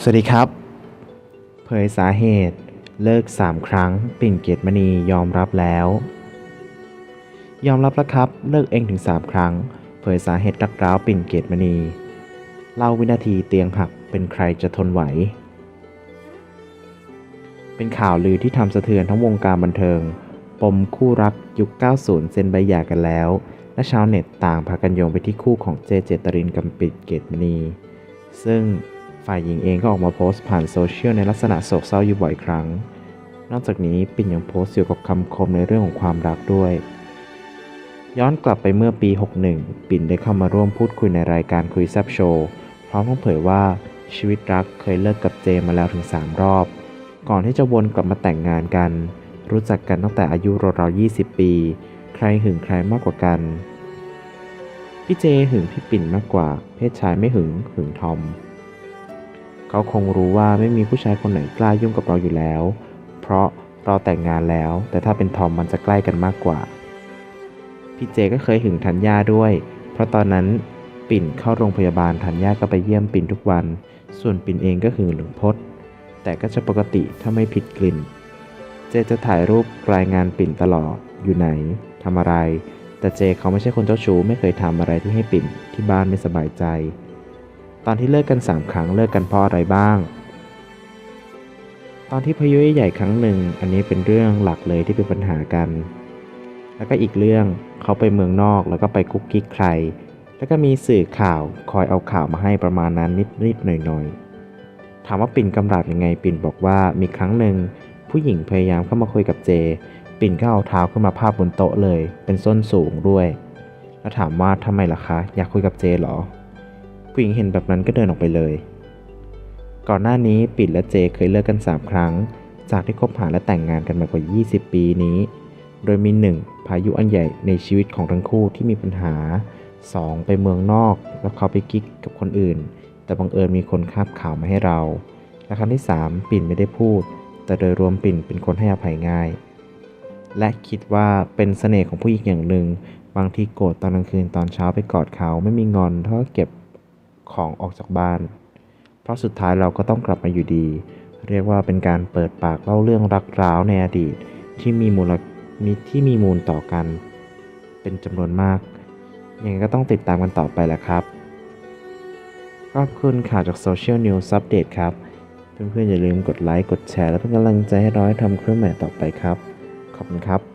สวัสดีครับ เผยสาเหตุเลิก 3 ครั้ง ปิ่นเกตมณียอมรับแล้ว ยอมรับแล้วครับ เลิกเองถึง 3 ครั้ง เผยสาเหตุรักร้าวปิ่นเกตมณี เล่าวินาทีเตียงหักเป็นใครจะทนไหว เป็นข่าวลือที่ทำสะเทือนทั้งวงการบันเทิง ปมคู่รักยุค 90 เซ็นใบหย่ากันแล้ว และชาวเน็ตต่างพากันโยงไปที่คู่ของเจเจตรินกับปิ่นเกตมณี ซึ่ง ฝ่ายหญิงเองก็ออกมาโพสต์ผ่านโซเชียลในลักษณะโศกเศร้าอยู่บ่อยครั้ง นอกจากนี้ปิ่นยังโพสต์เกี่ยวกับคำคมในเรื่องของความรักด้วย ย้อนกลับไปเมื่อปี 61 ปิ่นได้เข้ามาร่วมพูดคุยในรายการคุยแซบโชว์ พร้อมทั้งเผยว่าชีวิตรักเคยเลิกกับเจมาแล้วถึง 3 รอบ ก่อนที่จะวนกลับมาแต่งงานกัน รู้จักกันตั้งแต่อายุราวๆ20 ปี ใครหึงใครมากกว่ากัน พี่เจหึงพี่ปิ่นมากกว่า เพศชายไม่หึงหึงทอม เขาคงรู้ว่าไม่มีผู้ชายคนไหนกล้ายุ่งกับเราอยู่แล้ว เพราะเราแต่งงานแล้ว แต่ถ้าเป็นทอมมันจะใกล้กันมากกว่า พี่เจก็เคยหึงธัญญาด้วย เพราะตอนนั้นปิ่นเข้าโรงพยาบาลธัญญาก็ไปเยี่ยมปิ่นทุกวัน ส่วนปิ่นเองก็หึงหลวงพดแต่ก็จะปกติถ้าไม่ผิดกลิ่น เจจะถ่ายรูปรายงานปิ่นตลอด อยู่ไหนทำอะไร แต่เจเขาไม่ใช่คนเจ้าชู้ไม่เคยทำอะไรที่ให้ปิ่นที่บ้านไม่สบายใจ ตอนที่เลิกกัน 3 ครั้งเลิกกันเพราะอะไรบ้าง ตอนที่พายุใหญ่ครั้งหนึ่ง อันนี้เป็นเรื่องหลักเลยที่เป็นปัญหากัน แล้วก็อีกเรื่องเขาไปเมืองนอกแล้วก็ไปกุ๊กกิ๊กใคร แล้วก็มีสื่อข่าวคอยเอาข่าวมาให้ประมาณนั้นนิดๆหน่อยๆ ถามว่าปิ่นกำราบยังไง ปิ่นบอกว่ามีครั้งหนึ่งผู้หญิงพยายามเข้ามาคุยกับเจ ปิ่นก็เอาเท้าขึ้นมาพาบบนโต๊ะเลย เป็นส้นสูงด้วย แล้วถามว่าทำไมล่ะคะ อยากคุยกับเจเหรอ ผู้หญิงเห็นแบบนั้นก็เดินออกไปเลย ก่อนหน้านี้ปิ่นและเจเคยเลิกกัน 3 ครั้ง จากที่คบหาและแต่งงานกันมากว่า 20 ปีนี้ โดยมี 1. พายุอันใหญ่ในชีวิตของทั้งคู่ที่มีปัญหา 2. ไปเมืองนอก แล้วเขาไปกิ๊กกับคนอื่น แต่บังเอิญมีคนคาบข่าวมาให้เรา และครั้งที่ 3 ปิ่นไม่ได้พูด แต่โดยรวมปิ่นเป็นคนให้อภัยง่าย และคิดว่าเป็นเสน่ห์ของผู้หญิงอย่างหนึ่งบางทีโกรธตอนกลางคืนตอนเช้าไปกอดเขาไม่มีงอนเท่าเก็บ ของออกจากบ้าน เพราะสุดท้ายเราก็ต้องกลับมาอยู่ดี เรียกว่าเป็นการเปิดปากเล่าเรื่องรักร้าวในอดีตที่มีมูลมีที่มีมูลต่อกัน เป็นจำนวนมาก ยังไงก็ต้องติดตามกันต่อไปแหละครับ ขอบคุณข่าวจากโซเชียลนิวส์อัปเดตครับ เพื่อนๆอย่าลืมกดไลค์ กดแชร์ และเป็นกำลังใจให้ราให้ทำเครื่องหมายต่อไปครับ ขอบคุณครับ